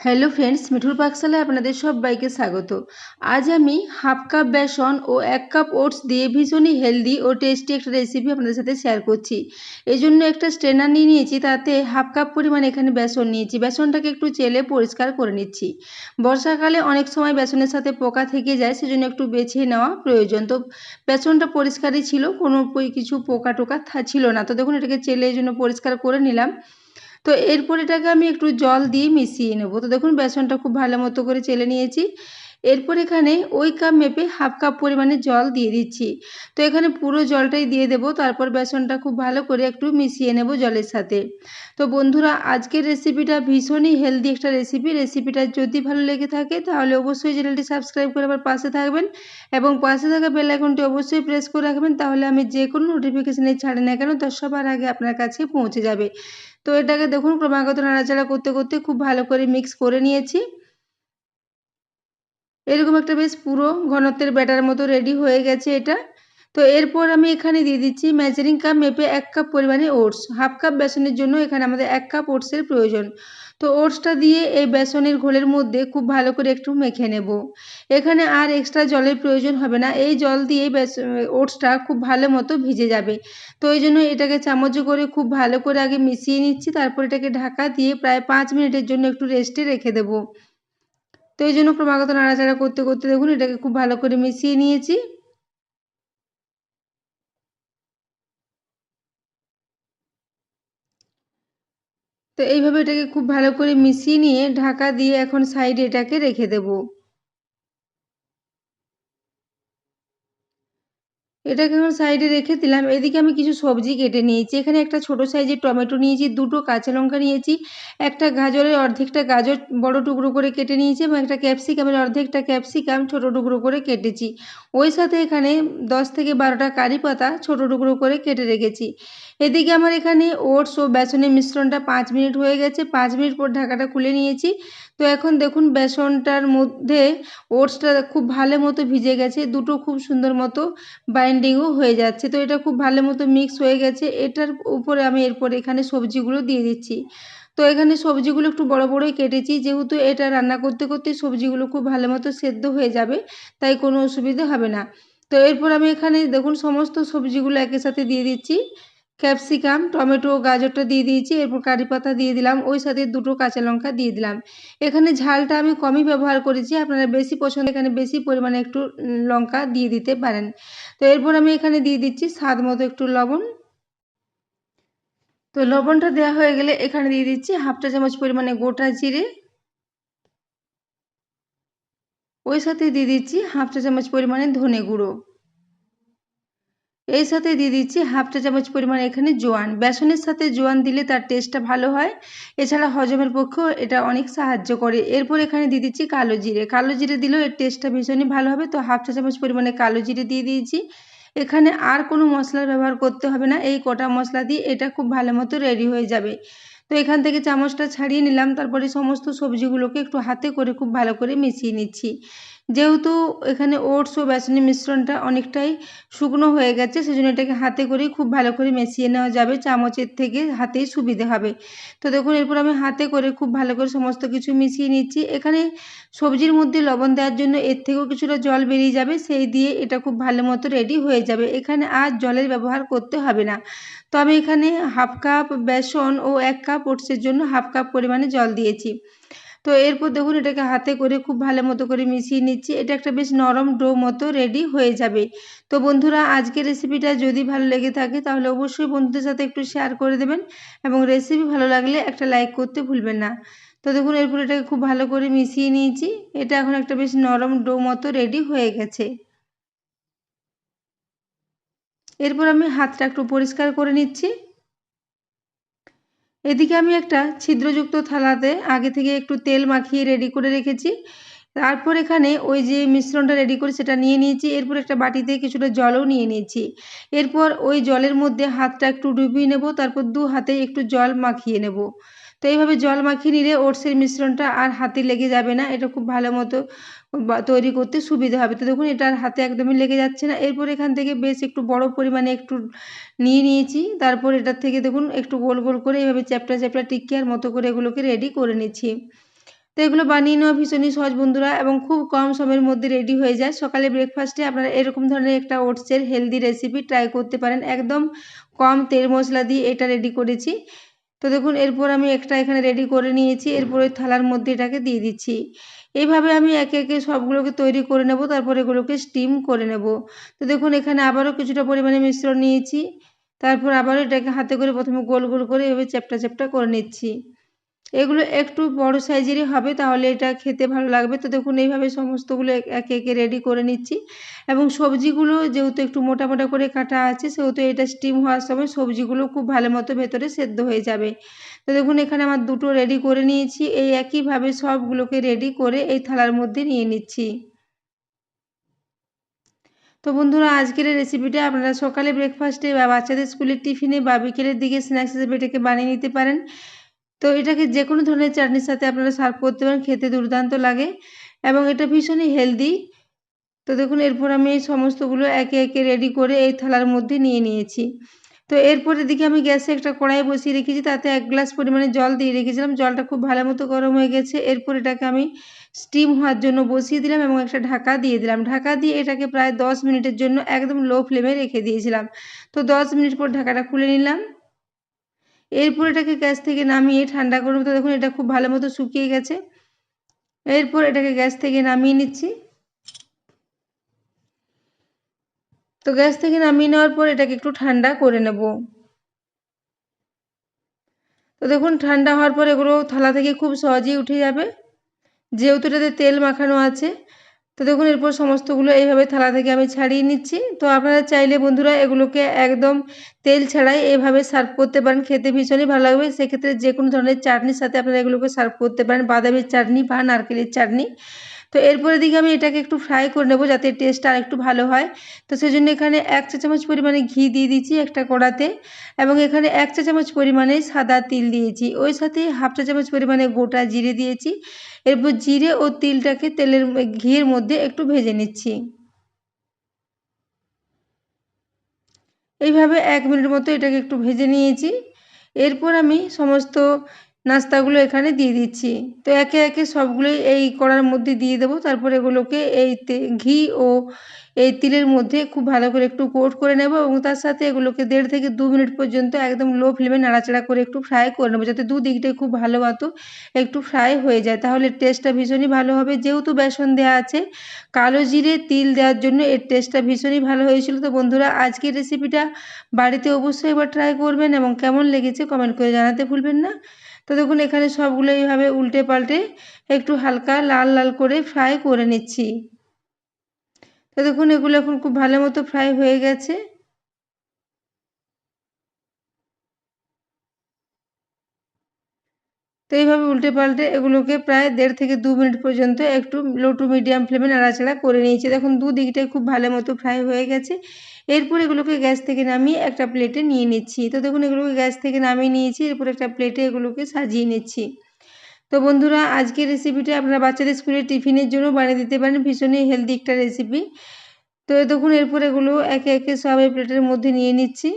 Hello friends মিঠুর পাকশালায় আপনাদের সবাইকে স্বাগত। আজ আমি হাফ কাপ বেসন ও এক কাপ ওটস দিয়ে ভীষণই হেলদি ও টেস্টি একটা রেসিপি আপনাদের সাথে শেয়ার করছি। এই জন্য একটা স্ট্রেনার নিয়ে নিয়েছি, তাতে হাফ কাপ পরিমাণ এখানে বেসন নিয়েছি। বেসনটাকে একটু চেলে পরিষ্কার করে নিচ্ছি। বর্ষাকালে অনেক সময় বেসনের সাথে পোকা থেকে যায়, সেজন্য একটু বেছে নেওয়া প্রয়োজন। তো বেসনটা পরিষ্কারই ছিল, কোনো কিছু পোকা টোকা ছিল না। তো দেখুন, এটাকে চেলে এই জন্য পরিষ্কার করে নিলাম। তো এরপর এটাকে আমি একটু জল দিয়ে মিশিয়ে নেব। তো দেখুন, বেসনটা খুব ভালো মতো করে চেলে নিয়েছি। এরপর এখানে ওই কাপ মেপে হাফ কাপ পরিমাণে জল দিয়ে দিচ্ছি। তো এখানে পুরো জলটাই দিয়ে দেব। তারপর বেসনটা খুব ভালো করে একটু মিশিয়ে নেব জলের সাথে। তো বন্ধুরা, আজকের রেসিপিটা ভীষণই হেলদি একটা রেসিপি। রেসিপিটা যদি ভালো লেগে থাকে, তাহলে অবশ্যই চ্যানেলটি সাবস্ক্রাইব করে আবার পাশে থাকবেন এবং পাশে থাকা বেল আইকনটি অবশ্যই প্রেস করে রাখবেন। তাহলে আমি যে কোনো নোটিফিকেশানে ছাড়ি না কেন তার সবার আগে আপনার কাছে পৌঁছে যাবে। তো এটাকে দেখুন, ক্রমাগত নাড়াচাড়া করতে করতে খুব ভালো করে মিক্স করে নিয়েছি। এরকম একটা বেশ পুরো ঘনত্বের ব্যাটার মতো রেডি হয়ে গেছে এটা। তো এরপর আমি এখানে দিয়ে দিচ্ছি মেজারিং কাপ মেপে এক কাপ পরিমাণে ওটস হাফ কাপ বেসনের জন্য এখানে আমাদের এক কাপ ওটসের প্রয়োজন। তো ওটসটা দিয়ে এই বেসনের ঘোলের মধ্যে খুব ভালো করে একটু মেখে নেব। এখানে আর এক্সট্রা জলের প্রয়োজন হবে না, এই জল দিয়ে ওটসটা খুব ভালো মতো ভিজে যাবে। তো এই জন্য এটাকে চামচ করে খুব ভালো করে আগে মিশিয়ে নিচ্ছি, তারপর এটাকে ঢাকা দিয়ে প্রায় পাঁচ মিনিটের জন্য একটু রেস্টে রেখে দেবো। তো এই জন্য ক্রমাগত নাড়াচাড়া করতে করতে দেখুন এটাকে খুব ভালো করে মিশিয়ে নিয়েছি। তো এইভাবে এটাকে খুব ভালো করে মিশিয়ে নিয়ে ঢাকা দিয়ে এখন সাইডে এটাকে রেখে দেবো। এটাকে এখন সাইডে রেখে দিলাম। এদিকে আমি কিছু সবজি কেটে নিয়েছি। এখানে একটা ছোট সাইজের টমেটো নিয়েছি, দুটো কাঁচা লঙ্কা নিয়েছি, একটা গাজরের অর্ধেকটা গাজর বড় টুকরো করে কেটে নিয়েছি এবং একটা ক্যাপসিকামের অর্ধেকটা ক্যাপসিকাম ছোট টুকরো করে কেটেছি। ওই সাথে এখানে দশ থেকে বারোটা কারি পাতা ছোট টুকরো করে কেটে রেখেছি। এদিকে আমার এখানে ওটস ও বেসনের মিশ্রণটা পাঁচ মিনিট হয়ে গেছে। পাঁচ মিনিট পর ঢাকাটা খুলে নিয়েছি। তো এখন দেখুন বেসনটার মধ্যে ওটসটা খুব ভালো মতো ভিজে গেছে, দুটো খুব সুন্দর মতো বাইন্ডিংও হয়ে যাচ্ছে। তো এটা খুব ভালো মতো মিক্স হয়ে গেছে। এটার উপরে আমি এরপর এখানে সবজিগুলো দিয়ে দিচ্ছি। তো এখানে সবজিগুলো একটু বড় বড়ই কেটেছি। যেহেতু এটা রান্না করতে করতে সবজিগুলো খুব ভালো মতো সেদ্ধ হয়ে যাবে, তাই কোনো অসুবিধে হবে না। তো এরপর আমি এখানে দেখুন সমস্ত সবজিগুলো একের সাথে দিয়ে দিচ্ছি। ক্যাপসিকাম, টমেটো, গাজরটা দিয়ে দিয়েছি, এরপর কারি পাতা দিয়ে দিলাম, ওই সাথে দুটো কাঁচা লঙ্কা দিয়ে দিলাম। এখানে ঝালটা আমি কমই ব্যবহার করেছি, আপনারা বেশি পছন্দ, এখানে বেশি পরিমাণে একটু লঙ্কা দিয়ে দিতে পারেন। তো এরপর আমি এখানে দিয়ে দিচ্ছি স্বাদ মতো একটু লবণ। তো লবণটা দেওয়া হয়ে গেলে এখানে দিয়ে দিচ্ছি হাফটা চামচ পরিমাণে গোটা জিরে। ওই সাথে দিয়ে দিচ্ছি হাফটা চামচ পরিমাণে ধনে গুঁড়ো। এই সাথে দিয়ে দিচ্ছি হাফ চা চামচ পরিমাণ এখানে জোয়ান। বেসনের সাথে জোয়ান দিলে তার টেস্টটা ভালো হয়। এছাড়া হজমের পক্ষেও এটা অনেক সাহায্য করে। এরপর এখানে দিয়ে দিচ্ছি কালো জিরে। কালো জিরে দিলেও এর টেস্টটা ভীষণই ভালো হবে। তো হাফ চা চামচ পরিমাণে কালো জিরে দিয়ে দিয়েছি। এখানে আর কোনো মশলার ব্যবহার করতে হবে না। এই কটা মশলা দিয়ে এটা খুব ভালো মতো রেডি হয়ে যাবে। তো এখান থেকে চামচটা ছাড়িয়ে নিলাম। তারপরে সমস্ত সবজিগুলোকে একটু হাতে করে খুব ভালো করে মিশিয়ে নিচ্ছি। যেহেতু এখানে ওটস ও বেসনের মিশ্রণটা অনেকটাই শুকনো হয়ে গেছে, সেজন্য এটাকে হাতে করে খুব ভালো করে মিশিয়ে নেওয়া যাবে, চামচের থেকে হাতেই সুবিধে হবে। তো দেখুন, এরপর আমি হাতে করে খুব ভালো করে সমস্ত কিছু মিশিয়ে নিচ্ছি। এখানে সবজির মধ্যে লবণ দেওয়ার জন্য এর থেকেও কিছুটা জল বেরিয়ে যাবে, সেই দিয়ে এটা খুব ভালো মতো রেডি হয়ে যাবে। এখানে আর জলের ব্যবহার করতে হবে না। তো আমি এখানে হাফ কাপ বেসন ও এক কাপ ওটসের জন্য হাফ কাপ পরিমাণে জল দিয়েছি। তো এরপর দেখুন এটাকে হাতে করে খুব ভালো মতো করে মিশিয়ে নিচ্ছি। এটা একটা বেশ নরম ডো মতো রেডি হয়ে যাবে। তো বন্ধুরা, আজকের রেসিপিটা যদি ভালো লেগে থাকে, তাহলে অবশ্যই বন্ধুদের সাথে একটু শেয়ার করে দেবেন এবং রেসিপি ভালো লাগলে একটা লাইক করতে ভুলবেন না। তো দেখুন এরপর এটাকে খুব ভালো করে মিশিয়ে নিয়েছি। এটা এখন একটা বেশ নরম ডো মতো রেডি হয়ে গেছে। এরপর আমি হাতটা একটু পরিষ্কার করে নিচ্ছি। এদিকে আমি একটা ছিদ্রযুক্ত থালাতে আগে থেকে একটু তেল মাখিয়ে রেডি করে রেখেছি। তারপর এখানে ওই যে মিশ্রণটা রেডি করে সেটা নিয়ে নিয়েছি। এরপর একটা বাটিতে কিছুটা জলও নিয়ে নিয়েছি। এরপর ওই জলের মধ্যে হাতটা একটু ডুবিয়ে নেব, তারপর দু হাতে একটু জল মাখিয়ে নেব। তো এইভাবে জল মাখিয়ে নিলে ওটসের মিশ্রণটা আর হাতে লেগে যাবে না। এটা খুব ভালো মতো তৈরি করতে সুবিধা হবে। তো দেখুন, এটা আর হাতে একদমই লেগে যাচ্ছে না। এরপর এখান থেকে বেশ একটু বড় পরিমাণে একটু নিয়ে নিয়েছি। তারপর এটার থেকে দেখুন, একটু গোল গোল করে এইভাবে চ্যাপটা চ্যাপটা টিকিয়ার মতো করে এগুলোকে রেডি করে নিচ্ছি। তো এগুলো বানিয়ে নেওয়া ভীষণই সহজ বন্ধুরা এবং খুব কম সময়ের মধ্যে রেডি হয়ে যায়। সকালে ব্রেকফাস্টে আপনারা এরকম ধরনের একটা ওটসের হেলদি রেসিপি ট্রাই করতে পারেন। একদম কম তেল মশলা দিয়ে এটা রেডি করেছি। তো দেখুন, এরপর আমি একটা এখানে রেডি করে নিয়েছি। এরপরে থালার মধ্যে এটাকে দিয়ে দিচ্ছি। এইভাবে আমি একে একে সবগুলোকে তৈরি করে নেব, তারপর এগুলোকে স্টিম করে নেব। তো দেখুন, এখানে আবারও কিছুটা পরিমাণে মিশ্রণ নিয়েছি। তারপর আবারও এটাকে হাতে করে প্রথমে গোল গোল করে এভাবে চ্যাপটা চ্যাপটা করে নিচ্ছি। এগুলো একটু বড় সাইজেরই হবে, তাহলে এটা খেতে ভালো লাগবে। তো দেখুন, এইভাবে সমস্তগুলো একে একে রেডি করে নিচ্ছি। এবং সবজিগুলো যেহেতু একটু মোটা মোটা করে কাটা আছে, সেহেতু এটা স্টিম হওয়ার সময় সবজিগুলো খুব ভালো মতো ভেতরে সেদ্ধ হয়ে যাবে। তো দেখুন, এখানে আমার দুটো রেডি করে নিয়েছি। এই একইভাবে সবগুলোকে রেডি করে এই থালার মধ্যে নিয়ে নিচ্ছি। তো বন্ধুরা, আজকের রেসিপিটা আপনারা সকালে ব্রেকফাস্টে বা বাচ্চাদের স্কুলের টিফিনে বা বিকেলের দিকে স্ন্যাক্স হিসেবে এটাকে বানিয়ে নিতে পারেন। তো এটাকে যে কোনো ধরনের চাটনির সাথে আপনারা সার্ভ করতে পারেন, খেতে দুর্দান্ত লাগে এবং এটা ভীষণই হেলদি তো দেখুন, এরপর আমি এই সমস্তগুলো একে একে রেডি করে এই থালার মধ্যে নিয়ে নিয়েছি। তো এরপর এদিকে আমি গ্যাসে একটা কড়াই বসিয়ে রেখেছি, তাতে এক গ্লাস পরিমাণে জল দিয়ে রেখেছিলাম। জলটা খুব ভালো মতো গরম হয়ে গেছে। এরপর এটাকে আমি স্টিম হওয়ার জন্য বসিয়ে দিলাম এবং একটা ঢাকা দিয়ে দিলাম। ঢাকা দিয়ে এটাকে প্রায় দশ মিনিটের জন্য একদম লো ফ্লেমে রেখে দিয়েছিলাম। তো দশ মিনিট পর ঢাকাটা খুলে নিলাম। এরপর এটাকে গ্যাস থেকে নামিয়ে ঠান্ডা করব তো দেখুন, এটা খুব ভালো মতো শুকিয়ে গেছে। এরপর এটাকে গ্যাস থেকে নামিয়ে নিচ্ছি। তো গ্যাস থেকে নামিয়ে নেওয়ার পর এটাকে একটু ঠান্ডা করে নেব। তো দেখুন, ঠান্ডা হওয়ার পর এগুলো থালা থেকে খুব সহজেই উঠে যাবে। যেহেতু এটাতে তেল মাখানো আছে তো দেখুন, এরপর সমস্তগুলো এইভাবে থালা থেকে আমি ছাড়িয়ে নিচ্ছি। তো আপনারা চাইলে বন্ধুরা এগুলোকে একদম তেল ছাড়াই এইভাবে সার্ভ করতে পারেন। খেতে ভীষণই ভালো লাগবে। সেক্ষেত্রে যে কোনো ধরনের চাটনির সাথে আপনারা এগুলোকে সার্ভ করতে পারেন। বাদামের চাটনি বা নারকেলের চাটনি। তো এরপরে দিকে আমি এটাকে একটু ফ্রাই করে নেব যাতে টেস্টটা আর একটু ভালো হয়। তো সেই জন্য এখানে এক চা চামচ পরিমাণে ঘি দিয়ে দিচ্ছি একটা কড়াতে এবং এখানে এক চা চামচ পরিমাণে সাদা তিল দিয়েছি। ওই সাথে হাফ চা চামচ পরিমাণে গোটা জিরে দিয়েছি। এরপর জিরে ও তিলটাকে তেলের ঘিয়ের মধ্যে একটু ভেজে নিচ্ছি। এইভাবে এক মিনিট মতো এটাকে একটু ভেজে নিয়েছি। এরপর আমি সমস্ত নাস্তাগুলো এখানে দিয়ে দিচ্ছি। তো একে একে সবগুলোই এই কড়ার মধ্যে দিয়ে দেবো। তারপর এগুলোকে এই ঘি ও এই তিলের মধ্যে খুব ভালো করে একটু কোট করে নেব এবং তার সাথে এগুলোকে দেড় থেকে দু মিনিট পর্যন্ত একদম লো ফ্লেমে নাড়াচাড়া করে একটু ফ্রাই করে নেব যাতে দুদিকটাই খুব ভালো মতো একটু ফ্রাই হয়ে যায়। তাহলে টেস্টটা ভীষণই ভালো হবে। যেহেতু বেসন দেওয়া আছে, কালো জিরে, তিল দেওয়ার জন্য এর টেস্টটা ভীষণই ভালো হয়েছিল। তো বন্ধুরা, আজকের রেসিপিটা বাড়িতে অবশ্যই একবার ট্রাই করবেন এবং কেমন লেগেছে কমেন্ট করে জানাতে ভুলবেন না। তো দেখুন, এখানে সবগুলো এইভাবে উল্টে পাল্টে একটু হালকা লাল লাল করে ফ্রাই করে নিচ্ছি। তো দেখুন, এগুলো এখন খুব ভালো মতো ফ্রাই হয়ে গেছে। তো এইভাবে উল্টে পাল্টে এগুলোকে প্রায় দেড় থেকে দু মিনিট পর্যন্ত একটু লো টু মিডিয়াম ফ্লেমে নাড়াচাড়া করে নিয়েছি। দেখুন, দুদিকটাই খুব ভালো মতো ফ্রাই হয়ে গেছে। এরপর এগুলোকে গ্যাস থেকে নামিয়ে একটা প্লেটে নিয়ে নিচ্ছি। তো দেখুন, এগুলোকে গ্যাস থেকে নামিয়ে নিয়েছি, এরপর একটা প্লেটে এগুলোকে সাজিয়ে নিচ্ছি। তো বন্ধুরা, আজকের রেসিপিটা আপনারা বাচ্চাদের স্কুলের টিফিনের জন্য বানিয়ে দিতে পারেন। ভীষণই হেলদি একটা রেসিপি তো দেখুন, এরপর এগুলো একে একে সব এই প্লেটের মধ্যে নিয়ে নিচ্ছি।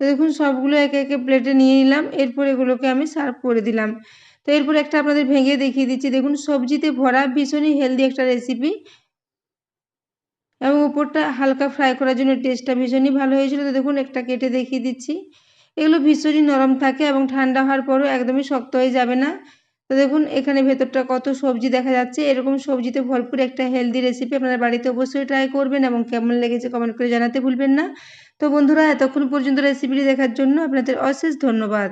তো দেখুন, সবগুলো একে একে প্লেটে নিয়ে নিলাম। এরপর এগুলোকে আমি সার্ভ করে দিলাম। তো এরপর একটা আপনাদের ভেঙে দেখিয়ে দিচ্ছি। দেখুন, সবজিতে ভরা ভীষণই হেলদি একটা রেসিপি এবং উপরটা হালকা ফ্রাই করার জন্য টেস্টটা ভীষণই ভালো হয়েছিল। তো দেখুন, একটা কেটে দেখিয়ে দিচ্ছি। এগুলো ভীষণই নরম থাকে এবং ঠান্ডা হওয়ার পরও একদমই শক্ত হয়ে যাবে না। তো দেখুন, এখানে ভেতরটা কত সবজি দেখা যাচ্ছে। এরকম সবজিতে ভরপুর একটা হেলদি রেসিপি আপনারা বাড়িতে অবশ্যই ট্রাই করবেন এবং কেমন লেগেছে কমেন্ট করে জানাতে ভুলবেন না। তো বন্ধুরা, এতক্ষণ পর্যন্ত রেসিপিটি দেখার জন্য আপনাদের অশেষ ধন্যবাদ।